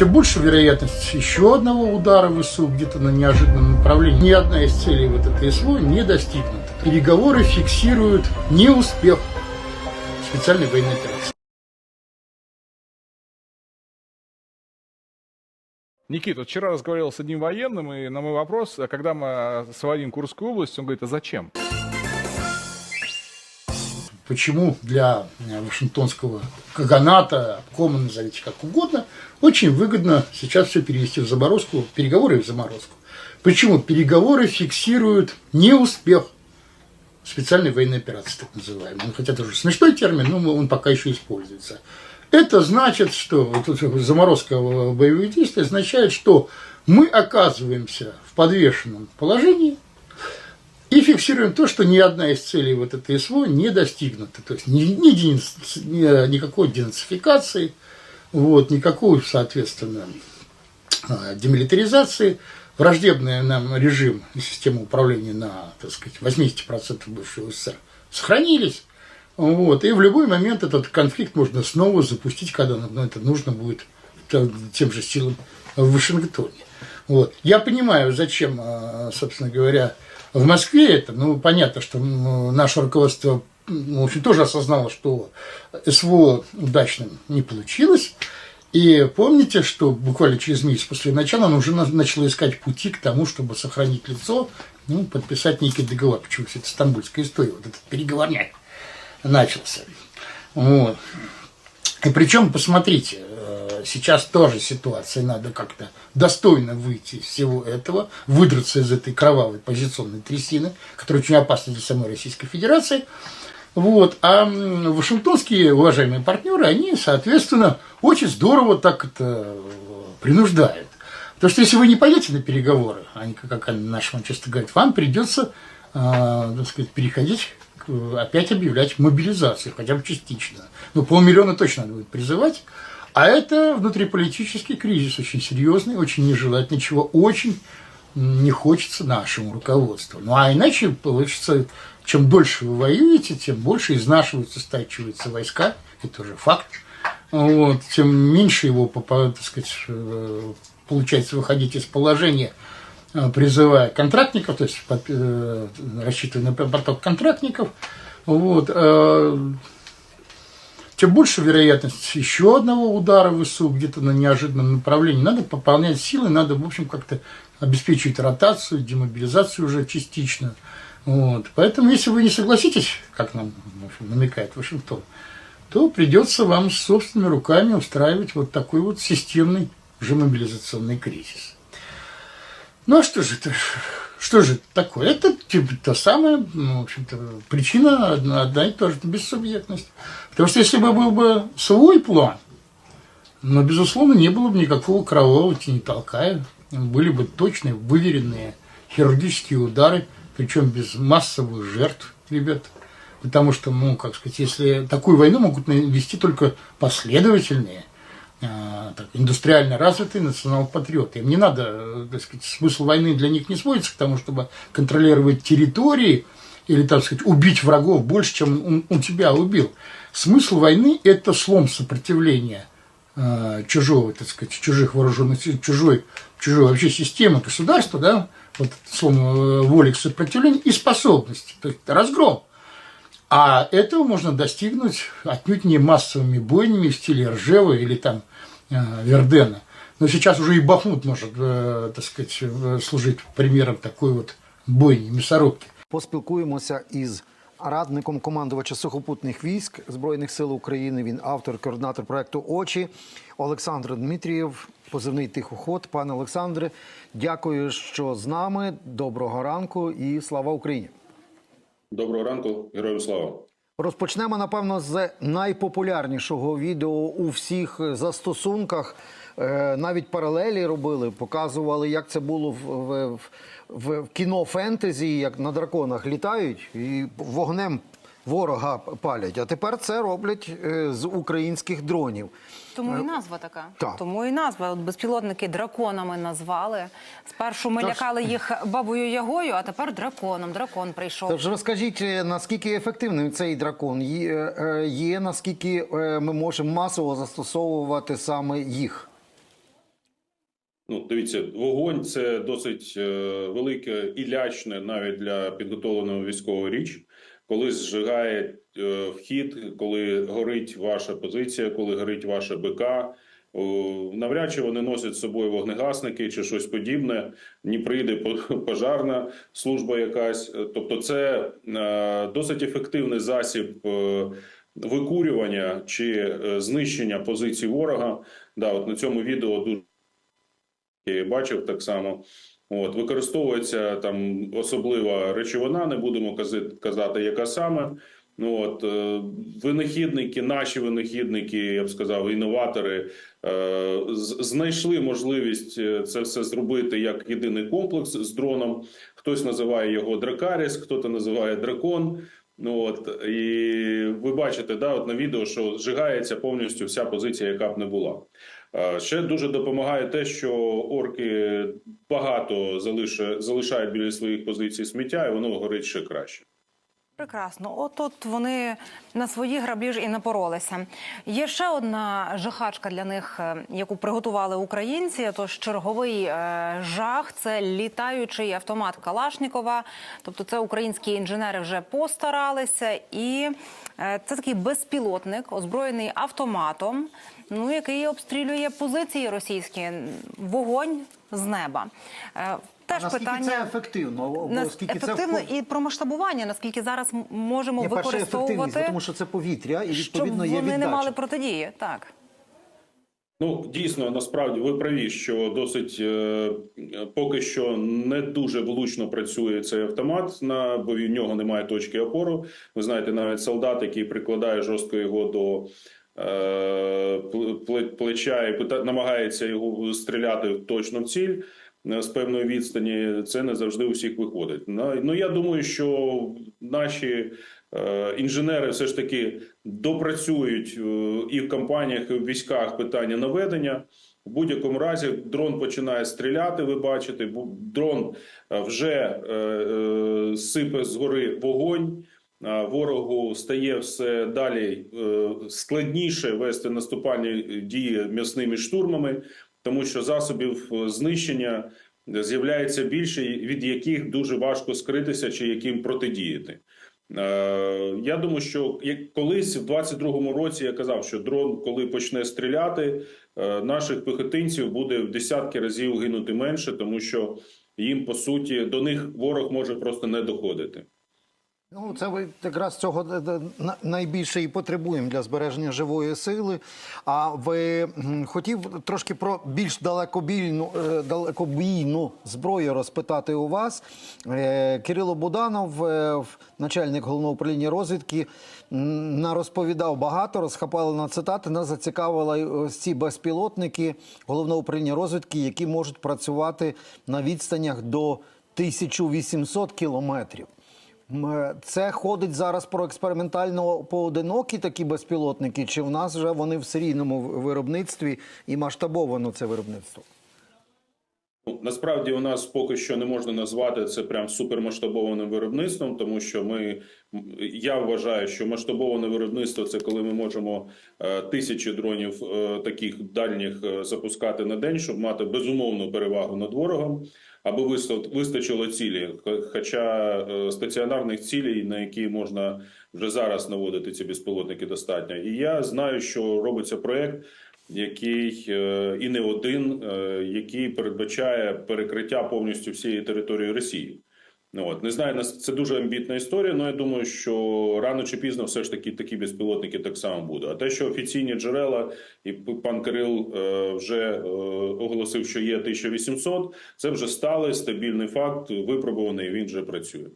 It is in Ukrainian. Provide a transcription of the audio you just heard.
тем больше вероятность еще одного удара в ВСУ где-то на неожиданном направлении. Ни одна из целей вот этой СВО не достигнута. Переговоры фиксируют неуспех специальной военной операции. Никит, вот вчера разговаривал с одним военным, и на мой вопрос, а когда мы освободим Курскую область, он говорит, а зачем? почему для э, Вашингтонского Каганата, обкома, назовите как угодно, очень выгодно сейчас все перевести в заморозку, переговоры в заморозку. Почему? Переговоры фиксируют неуспех специальной военной операции, так называемой. Хотя это уже смешной термин, но он пока еще используется. Это значит, что заморозка боевых действий означает, что мы оказываемся в подвешенном положении – и фиксируем то, что ни одна из целей вот этой СВО не достигнута. То есть ни, ни, ни, никакой денацификации, вот, никакой, соответственно, а, демилитаризации. Враждебный нам режим и система управления на, так сказать, 80% бывшего СССР сохранились. Вот, и в любой момент этот конфликт можно снова запустить, когда ну, это нужно будет тем же силам в Вашингтоне. Вот. Я понимаю, зачем, а, собственно говоря, в Москве это, ну, понятно, что наше руководство в общем, тоже осознало, что СВО удачным не получилось. И помните, что буквально через месяц после начала она уже начала искать пути к тому, чтобы сохранить лицо, ну, подписать некий договор. Почему все это стамбульская история, вот этот переговорняк начался. Вот. И причем, посмотрите, сейчас тоже ситуация, надо как-то достойно выйти из всего этого, выдраться из этой кровавой позиционной трясины, которая очень опасна для самой Российской Федерации. Вот. А вашингтонские уважаемые партнеры, они, соответственно, очень здорово так это принуждают. Потому что если вы не пойдете на переговоры, они, как вам часто говорят, вам придется э, так сказать, переходить опять объявлять мобилизацию, хотя бы частично. Ну, полмиллиона точно надо будет призывать. А это внутриполитический кризис очень серьезный, очень нежелательный, чего очень не хочется нашему руководству. Ну а иначе получится, чем дольше вы воюете, тем больше изнашиваются, стачиваются войска, это уже факт. Вот, тем меньше его, так сказать, э, получается выходить из положения, э, призывая контрактников, то есть э, рассчитывая на поток контрактников. Вот, тем больше вероятность еще одного удара в ВСУ где-то на неожиданном направлении. Надо пополнять силы, надо, в общем, как-то обеспечивать ротацию, демобилизацию уже частично. Вот. Поэтому, если вы не согласитесь, как нам общем, намекает Вашингтон, то придется вам собственными руками устраивать вот такой вот системный уже мобилизационный кризис. Ну а что же это? Что же это такое? Это типа, та самая, ну, в общем-то, причина одна, одна и та же, бессубъектность. Потому что если бы был бы свой план, но, безусловно, не было бы никакого кровавого не толкая. Были бы точные, выверенные хирургические удары, причем без массовых жертв, ребят. Потому что, ну, как сказать, если такую войну могут вести только последовательные, а, так, индустриально развитые национал-патриоты. Им не надо, э, так сказать, смысл войны для них не сводится к тому, чтобы контролировать территории или, так сказать, убить врагов больше, чем он, он тебя убил. Смысл войны – это слом сопротивления э, чужого, так сказать, чужих вооруженных сил, чужой, чужой вообще системы государства, да, вот слом э, воли к сопротивлению и способности, то есть разгром. А этого можно достигнуть отнюдь не массовыми бойнями в стиле Ржева или там Э, Вердена. Но сейчас уже и Бахмут может, э, так сказать, э, служить примером такой вот бойні, місорубки. Поспілкуємося із радником командувача сухопутних військ Збройних сил України. Він автор, координатор проекту Очі Олександр Дмитрієв, позивний тихоход. Пане Олександре, дякую, що з нами. Доброго ранку і слава Україні. Доброго ранку, героям слава. Розпочнемо напевно з найпопулярнішого відео у всіх застосунках. Е, навіть паралелі робили, показували, як це було в, в, в, в кіно фентезі, як на драконах літають і вогнем ворога палять. А тепер це роблять е, з українських дронів. Тому і назва така. Так. Тому і назва. От безпілотники драконами назвали. Спершу ми Тож- лякали їх бабою ягою, а тепер драконом. Дракон прийшов. Тож розкажіть, е, наскільки ефективним цей дракон є, е, наскільки е, ми можемо масово застосовувати саме їх? Ну, дивіться, вогонь це досить е, велике і лячне навіть для підготовленого військового річ, коли зжигає е, вхід, коли горить ваша позиція, коли горить ваше БК. Навряд чи вони носять з собою вогнегасники чи щось подібне. Не прийде по- пожарна служба якась. Е, Тобто, це досить ефективний засіб. Викурювання чи знищення позицій ворога, да, от на цьому відео дуже я бачив так само. От використовується там особлива речовина, не будемо казати, яка саме. Ну от е, винахідники, наші винахідники, я б сказав, інноватори е, знайшли можливість е, це все зробити як єдиний комплекс з дроном. Хтось називає його Дракаріс, хтось називає дракон. Ну от і ви бачите, да, от на відео, що зжигається повністю вся позиція, яка б не була. Ще дуже допомагає те, що орки багато залишають біля своїх позицій сміття, і воно горить ще краще. Прекрасно. От от вони на свої граблі ж і напоролися. Є ще одна жахачка для них, е, яку приготували українці. Тож черговий е, жах це літаючий автомат Калашнікова. Тобто, це українські інженери вже постаралися, і е, це такий безпілотник, озброєний автоматом, ну який обстрілює позиції російські. Вогонь з неба. Е, Теж Наскільки питання це ефективно? Бо Нас- скільки це ефективно і про масштабування, наскільки зараз можемо Є використовувати, тому що це повітря, і щоб відповідно є вони віддача. не мали протидії. Так. Ну дійсно, насправді ви праві, що досить е, поки що не дуже влучно працює цей автомат, на бо в нього немає точки опору. Ви знаєте, навіть солдат, який прикладає жорстко його до плеча і намагається його стріляти точно в ціль. е, З певної відстані це не завжди у всіх виходить. Ну, Ну я думаю, що наші е, інженери все ж таки допрацюють е, і в компаніях, і в військах питання наведення. В будь-якому разі дрон починає стріляти. Ви бачите, дрон е, вже е, е, сипе згори вогонь. Ворогу стає все далі е, складніше вести наступальні дії м'ясними штурмами, тому що засобів е, знищення з'являється більше, від яких дуже важко скритися чи яким протидіяти. Е, Я думаю, що як колись в 22-му році я казав, що дрон, коли почне стріляти, е, наших пехотинців буде в десятки разів гинути менше, тому що їм по суті до них ворог може просто не доходити. Ну, це ви якраз цього найбільше і потребуємо для збереження живої сили. А ви хотів трошки про більш далекобійну, е, далекобійну зброю розпитати у вас. Е, Кирило Буданов, е, начальник головного управління розвідки, м, нарозповідав багато, розхапали на цитати. Нас зацікавили ось ці безпілотники головного управління розвідки, які можуть працювати на відстанях до 1800 кілометрів. Е, Це ходить зараз про експериментально поодинокі такі безпілотники, чи в нас вже вони в серійному виробництві і масштабовано це виробництво? Ну, Насправді у нас поки що не можна назвати це прям супермасштабованим виробництвом, тому що ми я вважаю, що масштабоване виробництво це коли ми можемо е, тисячі дронів е, таких дальніх е, запускати на день, щоб мати безумовну перевагу над ворогом, аби виста- вистачило цілі. Хоча стаціонарних цілей, на які можна вже зараз наводити ці безпілотники, достатньо. І я знаю, що робиться проект який е, і не один, е, який передбачає перекриття повністю всієї території Росії. Ну от не знаю, це дуже амбітна історія. але я думаю, що рано чи пізно все ж таки такі безпілотники так само будуть. А те, що офіційні джерела, і пан Кирил е, вже оголосив, що є 1800, це вже сталий стабільний факт, випробуваний. Він вже працює.